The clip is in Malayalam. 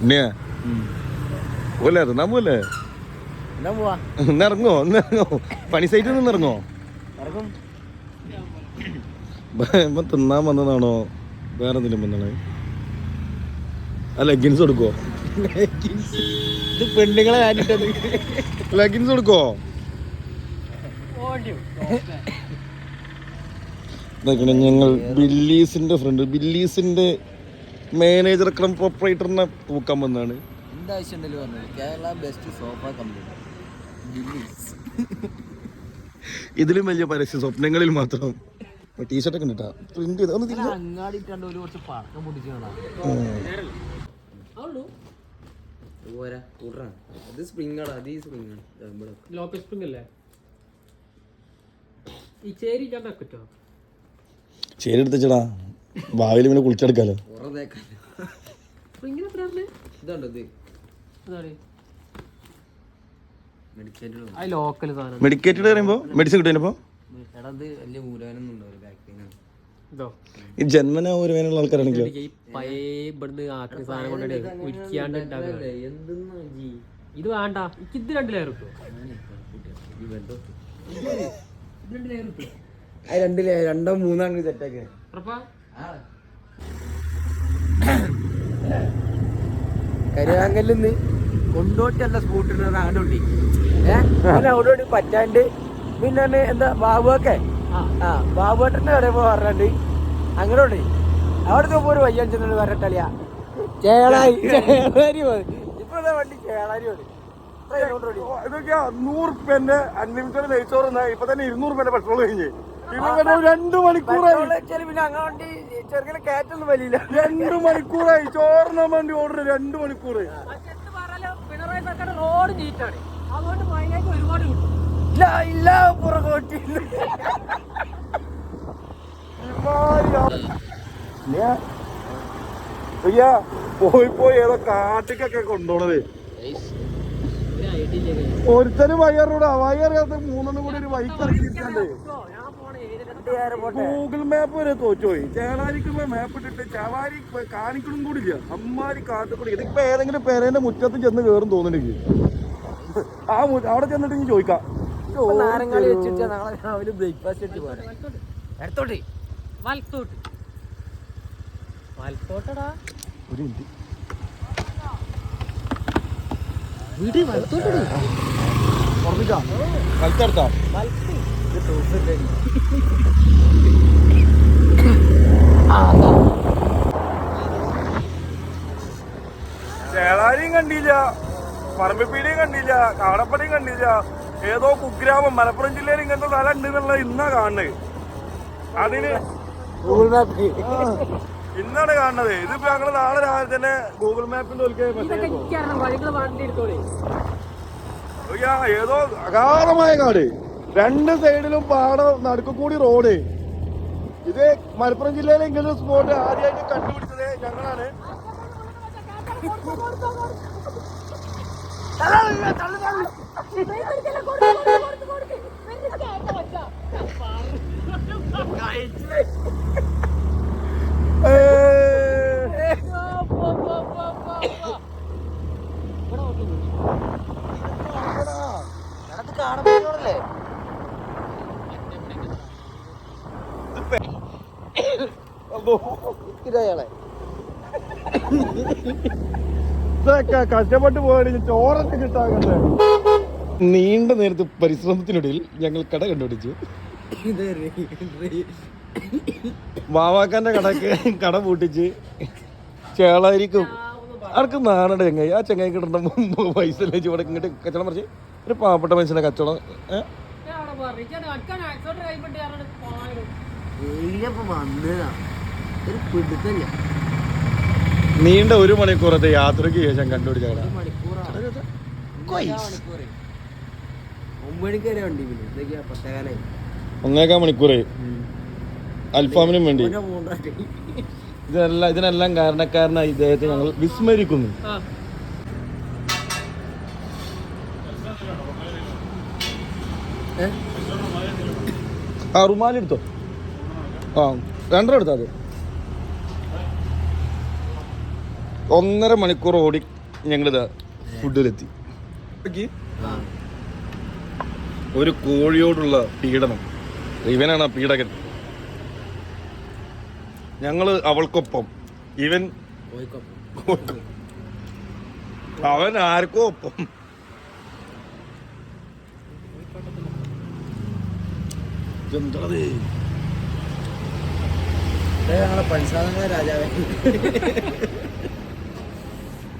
ഉണ്ണിയാ പോലെ ഇറങ്ങാൻ പോലെ എന്നാ പോവാ ഇറങ്ങോ? ഇറങ്ങോ? പണി സൈറ്റിൽ നിന്ന് ഇറങ്ങോ? ഇറങ്ങും. ഇപ്പൊ തിന്നാൻ വന്നതാണോ? വേറെ എന്തെങ്കിലും ആ ലെഗിൻസ് കൊടുക്കോ ഇത് പെണ്ണുങ്ങളെ കാണിട്ടത് ലെഗിൻസ് കൊടുക്കോ ഞങ്ങൾ ബില്ലീസിന്റെ ഫ്രണ്ട് ബില്ലീസിന്റെ മാനേജർ ക്രം പ്രൊപ്പറേറ്ററിനെ തൂക്കാൻ വന്നാണ് എന്താവശ്യം ഉണ്ടല്ലോ പറഞ്ഞത് കേരള ബെസ്റ്റ് സോഫ കമ്പനി ഇതിലും വലിയ പരസ്യ സ്വപ്നങ്ങളിൽ മാത്രം. ടീഷർട്ടൊക്കെ ഉണ്ട് പ്രിന്റ് ചെയ്ത്. ഒന്ന് തിരിഞ്ഞോ. അങ്ങാടി കണ്ട ഒരു കുറച്ച് പടക്കം പൊട്ടിച്ചു കാണാം ഉം. പോരാ കൂട്ടറാ അത് സ്പ്രിങ് ആണ് അത് ഈ സ്പ്രിങ് ആണ്. ദാ ഇവിടെ. വെക്ക്. ലോക്കൽ സ്പ്രിംഗ് അല്ലേ? ഈ ചേരി കണ്ടാ പറ്റോ ശരി എടുത്തച്ചടാ ഭാവിയിൽ പിന്നെ കുളിച്ചെടുക്കാലോ. ഉറ തേക്കാൻ സ്പ്രിങ്ങിന് എത്ര പറഞ്ഞേ? ഇതുണ്ട് ഇത്? അതാണ് മെഡിക്കേറ്റഡ് ആ ലോക്കൽ സാധനം. മെഡിക്കേറ്റഡ് പറയുമ്പോ മെഡിസിൻ കിട്ടുന്നപ്പോ എടാ ഇത് വലിയ മൂലവനൊന്നും ഉണ്ടാവില്ല. ബാക്ക് പെയിൻ ആണ്. ഇതോ? ഈ ജന്മന ഒരു വേനുള്ള ആൾക്കാരാണെങ്കിലോ ഈ പഴയ ഇവിടുന്ന് ആക്കി സാധനം കൊണ്ടേ ഉരിക്കാണ്ട് ഉണ്ടാക്കുക. എന്തെന്നാ ജി? ഇത് വേണ്ട. എനിക്ക് ഇത് രണ്ട് ലെയർ കിട്ടുമോ ഈ ബന്ധം രണ്ട് ലെയർ ആ രണ്ടിലെ രണ്ടോ മൂന്നാണ് സെറ്റാക്കിയത് ഉറപ്പാ? കരുവാങ്കല്ലിന്ന് കൊണ്ടോട്ടല്ല സ്കൂട്ടറിന് അങ്ങോട്ട് ഏഹ് പിന്നെ അവിടെ പറ്റാണ്ട് പിന്നെ എന്താ ബാബുവൊക്കെ? ആ. കടയിൽ പോയി പറഞ്ഞിട്ട് അങ്ങോട്ട് അവിടെ മുമ്പ് ഒരു വയ്യാൻ ചെന്നു പറഞ്ഞിട്ടല്ല ചേളായി. ചേളാരി പോയി. ഇപ്പൊ ദാ വണ്ടി ചേളാരി പോയി. ഇതൊക്കെയാ നൂറുപ്യന്റെ അൺലിമിറ്റഡ് നെയ്ച്ചോറ് ഇപ്പൊ തന്നെ ഇരുന്നൂറ് പെട്രോൾ കഴിഞ്ഞ്. രണ്ടു മണിക്കൂറായി രണ്ടു മണിക്കൂറായി ചോറിനാൻ വേണ്ടി ഓർഡർ രണ്ടു മണിക്കൂർ. പിണറായി സർക്കാർ റോഡ് അതുകൊണ്ട് ഒരുപാട് കിട്ടും. ഇല്ല ഇല്ല പോയി പോയി ഏതോ കാട്ടിക്കൊക്കെ കൊണ്ടോണത്. ഒരുത്തന് വയ്യാറൂടെ വയ്യറിയാത്ത മൂന്നെണ്ണം കൂടി ഒരു ബൈക്ക് ഇറക്കി ഗൂഗിൾ മാപ്പ് വരെ തോറ്റുപോയി ചേളാരിക്ക് മാപ്പ് ഇട്ടിട്ട് ചവാരി കാണിക്കണം കൂടി ഇല്ല അമ്മാരി കാട്ടുകൂടി ഇതിപ്പോ ഏതെങ്കിലും പേരേന്റെ മുറ്റത്ത് ചെന്ന് കേറും തോന്നുന്നുണ്ടെങ്കിൽ ആ അവിടെ ചെന്നിട്ട് ഇനി ചോദിക്കാം. നാരങ്ങാളി വെച്ചിട്ട് നാളെ രാവിലെ ബ്രേക്ക്ഫാസ്റ്റ് എടുത്ത് പോരാ. എടുത്തോട്ടെ. വലത്തോട്ട്. വലത്തോട്ടടാ. ഒരു മിനിറ്റ്. വീട് വലത്തോട്ട് ഉറപ്പിക്കാം കളിച്ചെടുത്താം ചേളാരിയും കണ്ടില്ല പറമ്പിപ്പീടിയും കണ്ടില്ല കാടപ്പടിയും കണ്ടില്ല. ഏതോ കുഗ്രാമം മലപ്പുറം ജില്ലയിൽ ഇങ്ങനത്തെ സ്ഥലം ഉണ്ട് എന്നുള്ള ഇന്നാ കാണുന്നത്. അതിന് ഗൂഗിൾ മാപ്പ് ഇന്നാണ് കാണുന്നത്. ഇതിപ്പോ ഞങ്ങൾ നാളെ രാവിലെ തന്നെ ഗൂഗിൾ മാപ്പിന്റെ ഏതോ അഗാധമായ കാട്. രണ്ട് സൈഡിലും പാടം നടുക്ക് കൂടി റോഡ് ഇത് മലപ്പുറം ജില്ലയിലെ ഇങ്ങനെ സ്പോട്ട് ആദ്യമായിട്ട് കണ്ടുപിടിച്ചത് ഞങ്ങളാണ് ഏ, ഇതയാളെ. ഇതൊക്കെ കഷ്ടപ്പെട്ട് പോയാലും ചോറൊക്കെ കിട്ടാകട്ടെ നീണ്ട നേരത്തെ പരിശ്രമത്തിനിടയിൽ ഞങ്ങൾ കട കണ്ടുപിടിച്ചു. മാവാക്കാന്റെ കടക്ക് കട പൂട്ടിച്ച് ചേളായിരിക്കും. ആർക്ക് നാണട ചങ്ങായി. ആ ചങ്ങായി കിട്ടേണ്ട മുമ്പ് പൈസ ഇല്ല? ഇവിടെ ഇങ്ങോട്ട് കച്ചവടം പറിച്ച്. ഒരു പാവപ്പെട്ട മനുഷ്യനെ കച്ചവടം ഏ? ഒരു പിടുത്തല്ല നീണ്ട ഒരു മണിക്കൂറത്തെ യാത്രയ്ക്ക് ശേഷം കണ്ടുപിടിച്ചാ ഒന്നേക്കാ മണിക്കൂറ്. അൽഫാമിനും വേണ്ടി. ഇതെല്ലാം ഇതിനെല്ലാം ഇതിനെല്ലാം കാരണക്കാരനായി ഇദ്ദേഹത്തെ ഞങ്ങൾ വിസ്മരിക്കുന്നു. ആ. റുമാലെടുത്തോ ആ രണ്ടര എടുത്താ അത് ഒന്നര മണിക്കൂർ ഓടി ഞങ്ങളിത് ഫുഡിലെത്തി. ഒരു കോഴിയോടുള്ള പീഡനം. ഇവനാണ് ആ പീഡകൻ. ഞങ്ങൾ അവൾക്കൊപ്പം. ഇവൻ അവൻ ആർക്കും ഒപ്പം. എന്താണത് ഞങ്ങളെ